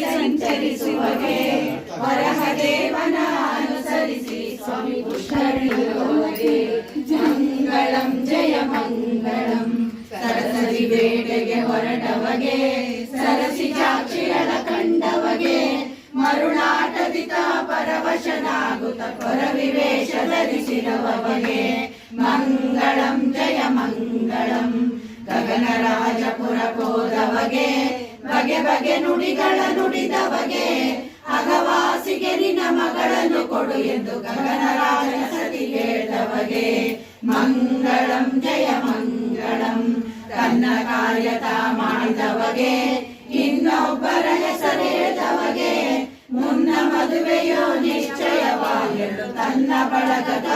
ಸಂಚರಿಸುವಗೆ ವರಹದೇವನ ಅನುಸರಿಸಿ ಸ್ವಾಮಿ ಪುಷ್ಕರಣಿಗೆ ಮಂಗಳಂ ಜಯ ಮಂಗಳಂ. ಸರಸರಿ ಬೇಟೆಗೆ ಹೊರಟವಗೆ. ಸರಸಿ ಚಾಕ್ಷಿಗಳ ಕಂಡವಗೆ. ಮರುಳಾಟದಿತ ಪರವಶನಾಗುತ್ತ ಪರವಿವೇಶ ಧರಿಸಿರುವವಗೆ ಮಂಗಳಂ ಜಯ ಮಂಗಳಂ. ಗಗನರಾಜಪುರ ಕೋದವಗೆ ಬಗೆ ಬಗೆ ನುಡಿಗಳ ನುಡಿದವಗೆ ಅಗವಾಸಿಗೆ ನಿನ್ನ ಮಗಳನ್ನು ಕೊಡು ಎಂದು ಗಗನರಾಜನ ಸತಿ ಹೇಳಿದವಗೆ ಮಂಗಳಂ, ಜಯ ಮಂಗಳಂ, ತನ್ನ ಕಾರ್ಯತ ಮಾಡಿದವಗೆ ಇನ್ನೊಬ್ಬರ ಹೆಸರೇದವಗೆ ಮುನ್ನ ಮದುವೆಯೋ ನಿಶ್ಚಯವಾಗಿರಲು ತನ್ನ ಬಳಗದ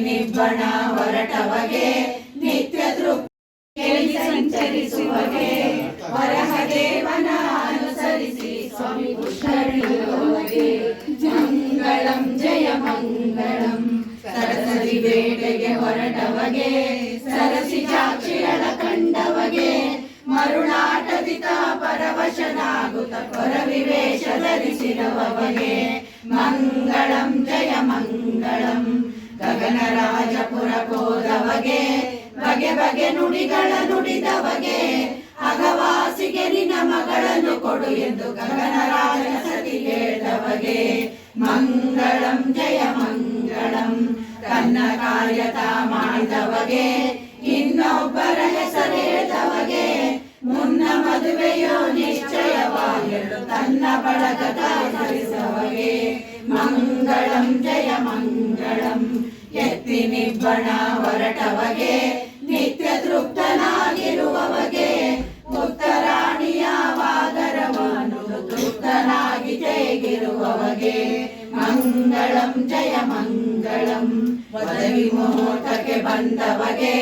ನಿಬ್ಬಣ ಹೊರಟವಗೆ, ನಿತ್ಯ ತೃಪ್ತಿ ಸಂಚರಿಸುವಗೆ. ವರಹದೇವನ ಅನುಸರಿಸಿ ಸ್ವಾಮಿ ಪುಷ್ಕರಿಯುವಗೆ ಮಂಗಳಂ, ಜಯ ಮಂಗಳಂ. ಸರಸರಿ ಬೇಟೆಗೆ ಹೊರಟವಗೆ, ಸರಸಿ ಚಾಕ್ಷಿಗಳ ಕಂಡವಗೆ. ಮರುಳಾಟದಿತ ಪರವಶನಾಗುತ್ತ ಕೊರವಿವೇಶ ಧರಿಸಿರುವವಗೆ ಮಂಗಳಂ, ಜಯ ಮಂಗಳಂ. ಗಗನರಾಜಪುರ ಕೋದವಗೆ ಬಗೆ ಬಗೆ ನುಡಿಗಳ ನುಡಿದವಗೆ ಅಗವಾಸಿಗೆ ನಿನ್ನ ಮಗಳನ್ನು ಕೊಡು ಎಂದು ಗಗನರಾಜನ ಸತಿ ಹೇಳಿದವಗೆ. ಮಂಗಳಂ, ಜಯ ಮಂಗಳಂ, ತನ್ನ ಕಾರ್ಯತ ಮಾಡಿದವಗೆ. ಇನ್ನೊಬ್ಬರ ಹೆಸರೇದವಗೆ ಮುನ್ನ ಮದುವೆಯೋ ನಿಶ್ಚಯವಾಗಿರಲು ತನ್ನ ಬಳಗದ ಧರಿಸವಗೆ ಮಂಗಳಂ, ಜಯ ಮಂಗಳಂ ಎತ್ತಿ ನಿಬ್ಬಣ ಹೊರಟವಗೆ, ನಿತ್ಯ ತೃಪ್ತನಾಗಿರುವವಗೆ. ಉತ್ತರಾಣಿಯ ವಾದರವನು ತೃಪ್ತನಾಗಿ ಜಯಗಿರುವವಗೆ. ಮಂಗಳಂ, ಜಯ ಮಂಗಳಂ. ಪದವಿ ಮುಹೂರ್ತಕ್ಕೆ ಬಂದವಗೆ,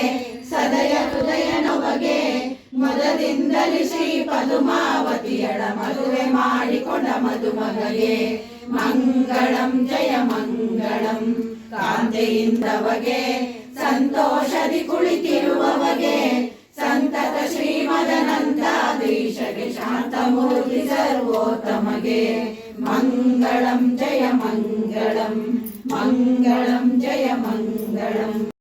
ಸದಯ ಹೃದಯನವಗೆ ಮದದಿಂದಲಿ ಶ್ರೀ ಪದುಮಾವತಿಯಳ ಮದುವೆ ಮಾಡಿಕೊಂಡ ಮದುಮಗಳಿಗೆ. ಮಂಗಳಂ, ಜಯ ಕಾಂತೆಯಿಂದವಗೆ ಸಂತೋಷದಿ ಕುಳಿತಿರುವವಗೆ ಸಂತತ ಶ್ರೀಮದನಂತಾಧೀಶಗೆ ಶಾಂತಮೂರ್ತಿ ಸರ್ವೋತ್ತಮಗೆ. ಮಂಗಳಂ ಜಯ ಮಂಗಳಂ ಮಂಗಳಂ ಜಯ ಮಂಗಳಂ.